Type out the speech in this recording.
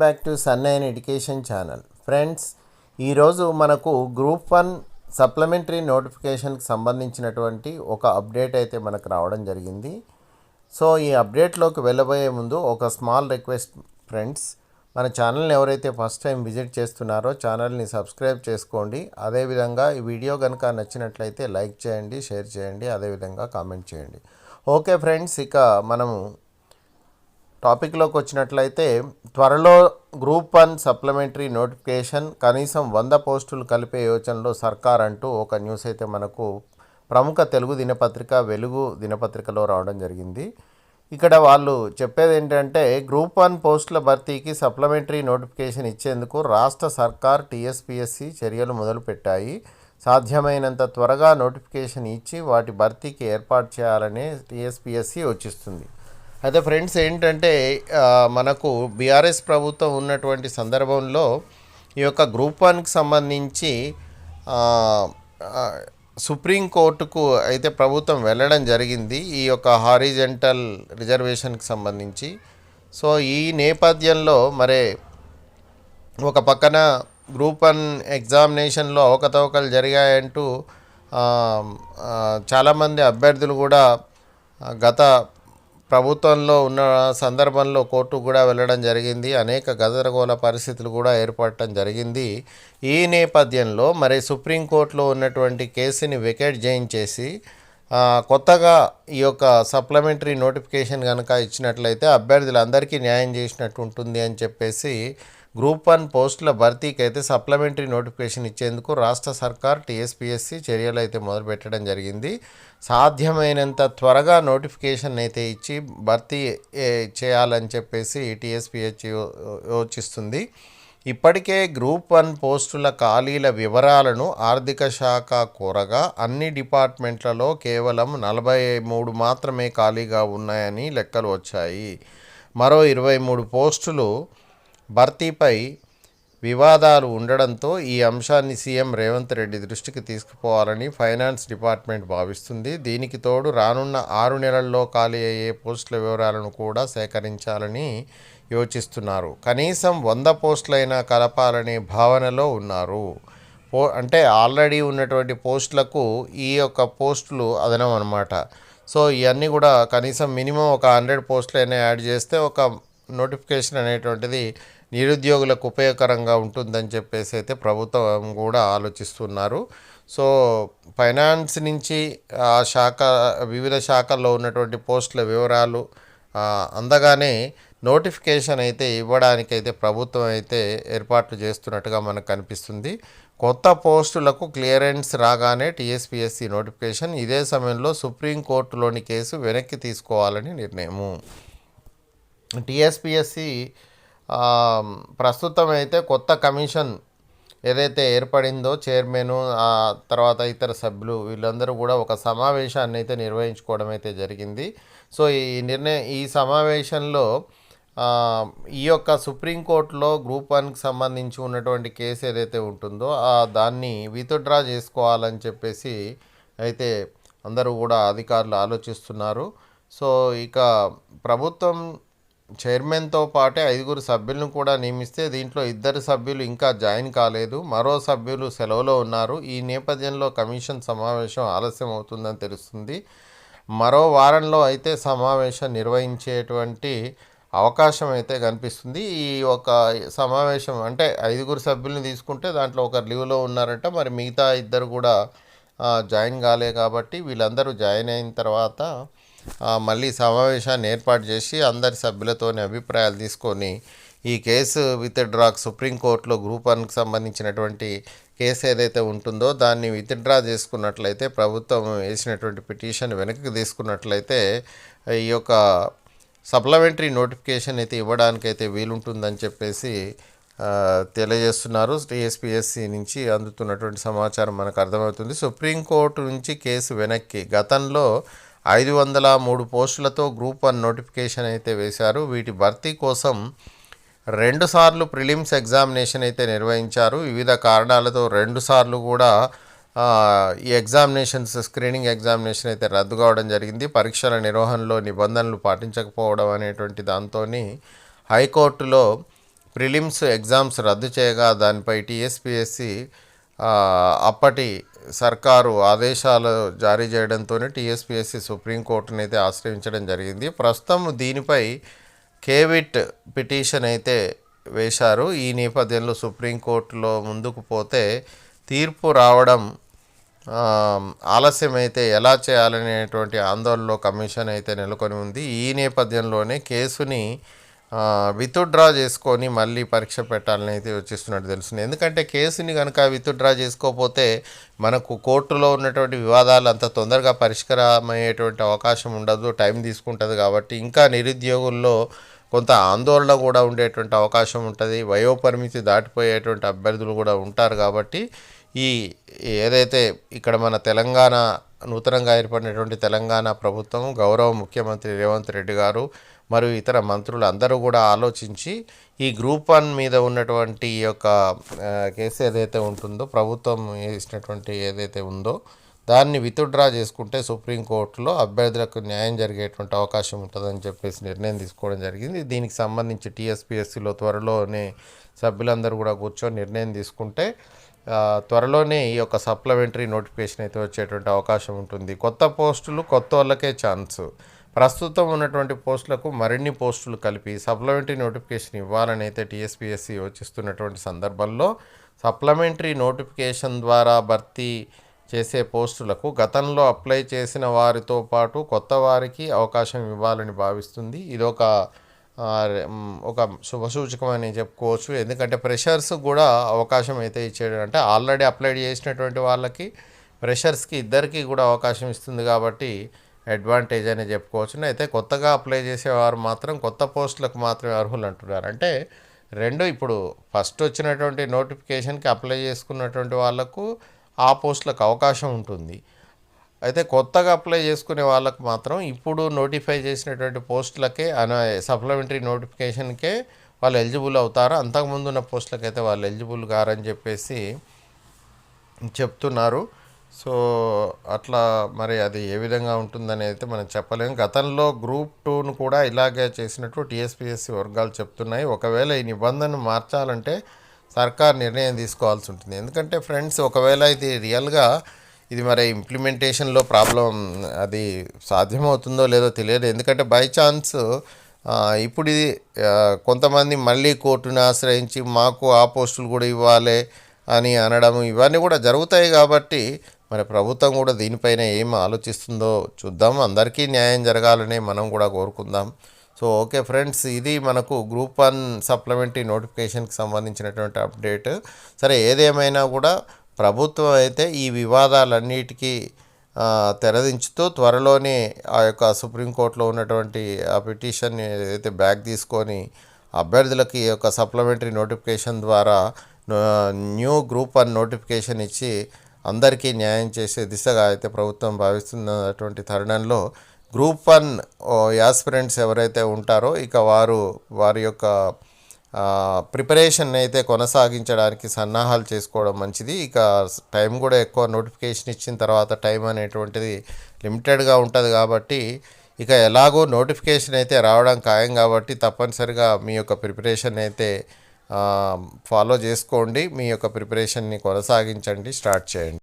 Welcome back to సన్నైన్ education channel. Friends ఈరోజు మనకు గ్రూప్ వన్ సప్లిమెంటరీ నోటిఫికేషన్కి సంబంధించినటువంటి ఒక అప్డేట్ అయితే మనకు రావడం జరిగింది. సో ఈ అప్డేట్లోకి వెళ్ళబోయే ముందు ఒక స్మాల్ రిక్వెస్ట్ ఫ్రెండ్స్. మన ఛానల్ని ఎవరైతే ఫస్ట్ టైం విజిట్ చేస్తున్నారో ఛానల్ని సబ్స్క్రైబ్ చేసుకోండి. అదేవిధంగా ఈ వీడియో కనుక నచ్చినట్లయితే లైక్ చేయండి షేర్ చేయండి అదేవిధంగా కామెంట్ చేయండి. ఓకే ఫ్రెండ్స్ ఇక మనము టాపిక్లోకి వచ్చినట్లయితే త్వరలో గ్రూప్ వన్ సప్లిమెంటరీ నోటిఫికేషన్ కనీసం వంద పోస్టులు కలిపే యోచనలో సర్కార్ అంటూ ఒక న్యూస్ అయితే మనకు ప్రముఖ తెలుగు దినపత్రిక వెలుగు దినపత్రికలో రావడం జరిగింది. ఇక్కడ వాళ్ళు చెప్పేది ఏంటంటే గ్రూప్ వన్ పోస్టుల భర్తీకి సప్లిమెంటరీ నోటిఫికేషన్ ఇచ్చేందుకు రాష్ట్ర సర్కార్ టీఎస్పీఎస్సి చర్యలు మొదలుపెట్టాయి. సాధ్యమైనంత త్వరగా నోటిఫికేషన్ ఇచ్చి వాటి భర్తీకి ఏర్పాటు చేయాలని టీఎస్పీఎస్సి యోచిస్తుంది. అయితే ఫ్రెండ్స్ ఏంటంటే మనకు బీఆర్ఎస్ ప్రభుత్వం ఉన్నటువంటి సందర్భంలో ఈ యొక్క గ్రూప్ వన్కి సంబంధించి సుప్రీంకోర్టుకు అయితే ప్రభుత్వం వెళ్ళడం జరిగింది ఈ యొక్క హారిజెంటల్ రిజర్వేషన్కి సంబంధించి. సో ఈ నేపథ్యంలో మరే ఒక పక్కన గ్రూప్ వన్ ఎగ్జామినేషన్లో అవకతవకలు జరిగాయంటూ చాలామంది అభ్యర్థులు కూడా గత ప్రభుత్వంలో ఉన్న సందర్భంలో కోర్టు కూడా వెళ్ళడం జరిగింది. అనేక గదరగోళ పరిస్థితులు కూడా ఏర్పడటం జరిగింది. ఈ నేపథ్యంలో మరి సుప్రీంకోర్టులో ఉన్నటువంటి కేసుని వికెట్ చేయించేసి కొత్తగా ఈ యొక్క సప్లిమెంటరీ నోటిఫికేషన్ కనుక ఇచ్చినట్లయితే అభ్యర్థులందరికీ న్యాయం చేసినట్టు ఉంటుంది అని చెప్పేసి గ్రూప్ వన్ పోస్టుల భర్తీకి అయితే సప్లిమెంటరీ నోటిఫికేషన్ ఇచ్చేందుకు రాష్ట్ర సర్కార్ టీఎస్పీఎస్సి చర్యలు అయితే మొదలుపెట్టడం జరిగింది. సాధ్యమైనంత త్వరగా నోటిఫికేషన్ అయితే ఇచ్చి భర్తీ చేయాలని చెప్పేసి టీఎస్పీహెచ్ యోచిస్తుంది. ఇప్పటికే గ్రూప్ వన్ పోస్టుల ఖాళీల వివరాలను ఆర్థిక శాఖ కోరగా అన్ని డిపార్ట్మెంట్లలో కేవలం నలభై మూడు మాత్రమే ఖాళీగా ఉన్నాయని లెక్కలు వచ్చాయి. మరో ఇరవై మూడు పోస్టులు భర్తీపై వివాదాలు ఉండడంతో ఈ అంశాన్ని సీఎం రేవంత్ రెడ్డి దృష్టికి తీసుకుపోవాలని ఫైనాన్స్ డిపార్ట్మెంట్ భావిస్తుంది. దీనికి తోడు రానున్న ఆరు నెలల్లో ఖాళీ అయ్యే పోస్టుల వివరాలను కూడా సేకరించాలని యోచిస్తున్నారు. కనీసం వంద పోస్టులైనా కలపాలనే భావనలో ఉన్నారు. పో అంటే ఆల్రెడీ ఉన్నటువంటి పోస్టులకు ఈ యొక్క పోస్టులు అదనం అనమాట సో ఇవన్నీ కూడా కనీసం మినిమం ఒక హండ్రెడ్ పోస్టులైనా యాడ్ చేస్తే ఒక నోటిఫికేషన్ అనేటువంటిది నిరుద్యోగులకు ఉపయోగకరంగా ఉంటుందని చెప్పేసి అయితే ప్రభుత్వం కూడా ఆలోచిస్తున్నారు. సో ఫైనాన్స్ నుంచి ఆ శాఖ వివిధ శాఖల్లో ఉన్నటువంటి పోస్టుల వివరాలు అందగానే నోటిఫికేషన్ అయితే ఇవ్వడానికైతే ప్రభుత్వం అయితే ఏర్పాట్లు చేస్తున్నట్టుగా మనకు కనిపిస్తుంది. కొత్త పోస్టులకు క్లియరెన్స్ రాగానే టీఎస్పీఎస్సీ నోటిఫికేషన్ ఇదే సమయంలో సుప్రీంకోర్టులోని కేసు వెనక్కి తీసుకోవాలని నిర్ణయము. టీఎస్పిఎస్సి ప్రస్తుతం అయితే కొత్త కమిషన్ ఏదైతే ఏర్పడిందో చైర్మన్ ఆ తర్వాత ఇతర సభ్యులు వీళ్ళందరూ కూడా ఒక సమావేశాన్ని అయితే నిర్వహించుకోవడం అయితే జరిగింది. సో ఈ నిర్ణయం ఈ సమావేశంలో ఈ యొక్క సుప్రీంకోర్టులో గ్రూప్ వన్కి సంబంధించి ఉన్నటువంటి కేసు ఏదైతే ఉంటుందో ఆ దాన్ని విత్డ్రా చేసుకోవాలని చెప్పేసి అయితే అందరూ కూడా అధికారులు ఆలోచిస్తున్నారు. సో ఇక ప్రభుత్వం చైర్మన్తో పాటే ఐదుగురు సభ్యులను కూడా నియమిస్తే దీంట్లో ఇద్దరు సభ్యులు ఇంకా జాయిన్ కాలేదు. మరో సభ్యులు సెలవులో ఉన్నారు. ఈ నేపథ్యంలో కమిషన్ సమావేశం ఆలస్యం అవుతుందని తెలుస్తుంది. మరో వారంలో అయితే సమావేశం నిర్వహించేటువంటి అవకాశం అయితే కనిపిస్తుంది. ఈ ఒక సమావేశం అంటే ఐదుగురు సభ్యులను తీసుకుంటే దాంట్లో ఒకరు లీవ్లో ఉన్నారంట. మరి మిగతా ఇద్దరు కూడా జాయిన్ కాలే కాబట్టి వీళ్ళందరూ జాయిన్ అయిన తర్వాత మళ్ళీ సమావేశాన్ని ఏర్పాటు చేసి అందరి సభ్యులతోని అభిప్రాయాలు తీసుకొని ఈ కేసు విత్ డ్రాక్ సుప్రీంకోర్టులో గ్రూప్ వన్కి సంబంధించినటువంటి కేసు ఏదైతే ఉంటుందో దాన్ని విత్డ్రా చేసుకున్నట్లయితే ప్రభుత్వం వేసినటువంటి పిటిషన్ వెనక్కి తీసుకున్నట్లయితే ఈ యొక్క సప్లిమెంటరీ నోటిఫికేషన్ అయితే ఇవ్వడానికైతే వీలుంటుందని చెప్పేసి తెలియజేస్తున్నారు. టీఎస్పీఎస్సి నుంచి అందుతున్నటువంటి సమాచారం మనకు అర్థమవుతుంది. సుప్రీంకోర్టు నుంచి కేసు వెనక్కి గతంలో ఐదు వందల మూడు పోస్టులతో గ్రూప్ వన్ నోటిఫికేషన్ అయితే వేశారు. వీటి భర్తీ కోసం రెండుసార్లు ప్రిలిమ్స్ ఎగ్జామినేషన్ అయితే నిర్వహించారు. వివిధ కారణాలతో రెండుసార్లు కూడా ఈ ఎగ్జామినేషన్స్ స్క్రీనింగ్ ఎగ్జామినేషన్ అయితే రద్దు కావడం జరిగింది. పరీక్షల నిర్వహణలో నిబంధనలు పాటించకపోవడం అనేటువంటి దాంతో హైకోర్టులో ప్రిలిమ్స్ ఎగ్జామ్స్ రద్దు చేయగా దానిపై టీఎస్పిఎస్సి అప్పటి సర్కారు ఆదేశాలు జారీ చేయడంతో టీఎస్పిఎస్సి సుప్రీంకోర్టుని అయితే ఆశ్రయించడం జరిగింది. ప్రస్తుతం దీనిపై కేవిట్ పిటిషన్ అయితే వేశారు. ఈ నేపథ్యంలో సుప్రీంకోర్టులో ముందుకు పోతే తీర్పు రావడం ఆలస్యమైతే ఎలా చేయాలనేటువంటి ఆందోళనలో కమిషన్ అయితే నెలకొని ఉంది. ఈ నేపథ్యంలోనే కేసుని విత్డ్రా చేసుకొని మళ్ళీ పరీక్ష పెట్టాలని అయితే వచ్చిస్తున్నట్టు తెలుస్తుంది. ఎందుకంటే కేసుని కనుక విత్డ్రా చేసుకోకపోతే మనకు కోర్టులో ఉన్నటువంటి వివాదాలు అంత తొందరగా పరిష్కారమయ్యేటువంటి అవకాశం ఉండదు టైం తీసుకుంటుంది కాబట్టి ఇంకా నిరుద్యోగుల్లో కొంత ఆందోళన కూడా ఉండేటువంటి అవకాశం ఉంటుంది వయోపరిమితి దాటిపోయేటువంటి అభ్యర్థులు కూడా ఉంటారు కాబట్టి ఈ ఏదైతే ఇక్కడ మన తెలంగాణ నూతనంగా ఏర్పడినటువంటి తెలంగాణ ప్రభుత్వం గౌరవ ముఖ్యమంత్రి రేవంత్ రెడ్డి గారు మరియు ఇతర మంత్రులు అందరూ కూడా ఆలోచించి ఈ గ్రూప్ వన్ మీద ఉన్నటువంటి ఈ యొక్క కేసు ఏదైతే ఉంటుందో ప్రభుత్వం ఇచ్చినటువంటి ఏదైతే ఉందో దాన్ని విత్డ్రా చేసుకుంటే సుప్రీంకోర్టులో అభ్యర్థులకు న్యాయం జరిగేటువంటి అవకాశం ఉంటుందని చెప్పేసి నిర్ణయం తీసుకోవడం జరిగింది. దీనికి సంబంధించి టీఎస్పీఎస్సీలో త్వరలోనే సభ్యులందరూ కూడా కూర్చొని నిర్ణయం తీసుకుంటే త్వరలోనే ఈ యొక్క సప్లిమెంటరీ నోటిఫికేషన్ అయితే వచ్చేటువంటి అవకాశం ఉంటుంది. కొత్త పోస్టులు కొత్త వాళ్ళకే ఛాన్స్. ప్రస్తుతం ఉన్నటువంటి పోస్టులకు మరిన్ని పోస్టులు కలిపి సప్లిమెంటరీ నోటిఫికేషన్ ఇవ్వాలని అయితే టీఎస్పీఎస్సీ యోచిస్తున్నటువంటి సందర్భంలో సప్లిమెంటరీ నోటిఫికేషన్ ద్వారా భర్తీ చేసే పోస్టులకు గతంలో అప్లై చేసిన వారితో పాటు కొత్త వారికి అవకాశం ఇవ్వాలని భావిస్తుంది. ఇదొక ఒక శుభసూచకం అని చెప్పుకోవచ్చు. ఎందుకంటే ప్రెషర్స్ కూడా అవకాశం అయితే ఇచ్చేది. అంటే ఆల్రెడీ అప్లై చేసినటువంటి వాళ్ళకి ప్రెషర్స్కి ఇద్దరికీ కూడా అవకాశం ఇస్తుంది కాబట్టి అడ్వాంటేజ్ అని చెప్పుకోవచ్చు అయితే కొత్తగా అప్లై చేసేవారు మాత్రం కొత్త పోస్టులకు మాత్రమే అర్హులు అంటున్నారు అంటే రెండు ఇప్పుడు ఫస్ట్ వచ్చినటువంటి నోటిఫికేషన్కి అప్లై చేసుకున్నటువంటి వాళ్ళకు ఆ పోస్టులకు అవకాశం ఉంటుంది. అయితే కొత్తగా అప్లై చేసుకునే వాళ్ళకు మాత్రం ఇప్పుడు నోటిఫై చేసినటువంటి పోస్టులకే అన సప్లిమెంటరీ నోటిఫికేషన్కే వాళ్ళు ఎలిజిబుల్ అవుతారు. అంతకుముందు ఉన్న పోస్టులకైతే వాళ్ళు ఎలిజిబుల్ కారని చెప్పేసి చెప్తున్నారు. సో అట్లా మరి అది ఏ విధంగా ఉంటుందని అయితే మనం చెప్పలేము గతంలో గ్రూప్ టూను కూడా ఇలాగే చేసినట్టు టీఎస్పీఎస్సీ వర్గాలు చెప్తున్నాయి. ఒకవేళ ఈ నిబంధనను మార్చాలంటే సర్కార్ నిర్ణయం తీసుకోవాల్సి ఉంటుంది. ఎందుకంటే ఫ్రెండ్స్ ఒకవేళ ఇది రియల్గా ఇది మరి ఇంప్లిమెంటేషన్లో ప్రాబ్లం అది సాధ్యమవుతుందో లేదో తెలియదు. ఎందుకంటే బై ఛాన్స్ ఇప్పుడు ఇది కొంతమంది మళ్ళీ కోర్టుని ఆశ్రయించి మాకు ఆ పోస్టులు కూడా ఇవ్వాలి అని అనడం ఇవన్నీ కూడా జరుగుతాయి కాబట్టి మరి ప్రభుత్వం కూడా దీనిపైన ఏం ఆలోచిస్తుందో చూద్దాం. అందరికీ న్యాయం జరగాలని మనం కూడా కోరుకుందాం. సో ఓకే ఫ్రెండ్స్ ఇది మనకు గ్రూప్ వన్ సప్లిమెంటరీ నోటిఫికేషన్కి సంబంధించినటువంటి అప్డేట్. సరే ఏదేమైనా కూడా ప్రభుత్వం అయితే ఈ వివాదాలన్నిటికీ తెరదించుతూ త్వరలోనే ఆ యొక్క సుప్రీంకోర్టులో ఉన్నటువంటి ఆ పిటిషన్ ఏదైతే బ్యాక్ తీసుకొని అభ్యర్థులకి ఈ యొక్క సప్లిమెంటరీ నోటిఫికేషన్ ద్వారా న్యూ గ్రూప్ వన్ నోటిఫికేషన్ ఇచ్చి అందరికీ న్యాయం చేసే దిశగా అయితే ప్రభుత్వం భావిస్తున్నటువంటి తరుణంలో గ్రూప్ వన్ యాస్పిరెంట్స్ ఎవరైతే ఉంటారో ఇక వారు వారి యొక్క ప్రిపరేషన్ అయితే కొనసాగించడానికి సన్నాహాలు చేసుకోవడం మంచిది. ఇక టైం కూడా ఎక్కువ నోటిఫికేషన్ ఇచ్చిన తర్వాత టైం అనేటువంటిది లిమిటెడ్గా ఉంటుంది కాబట్టి ఇక ఎలాగో నోటిఫికేషన్ అయితే రావడం ఖాయం కాబట్టి తప్పనిసరిగా మీ యొక్క ప్రిపరేషన్ అయితే ఫాలో చేసుకోండి. మీ యొక్క ప్రిపరేషన్ని కొనసాగించండి. స్టార్ట్ చేయండి.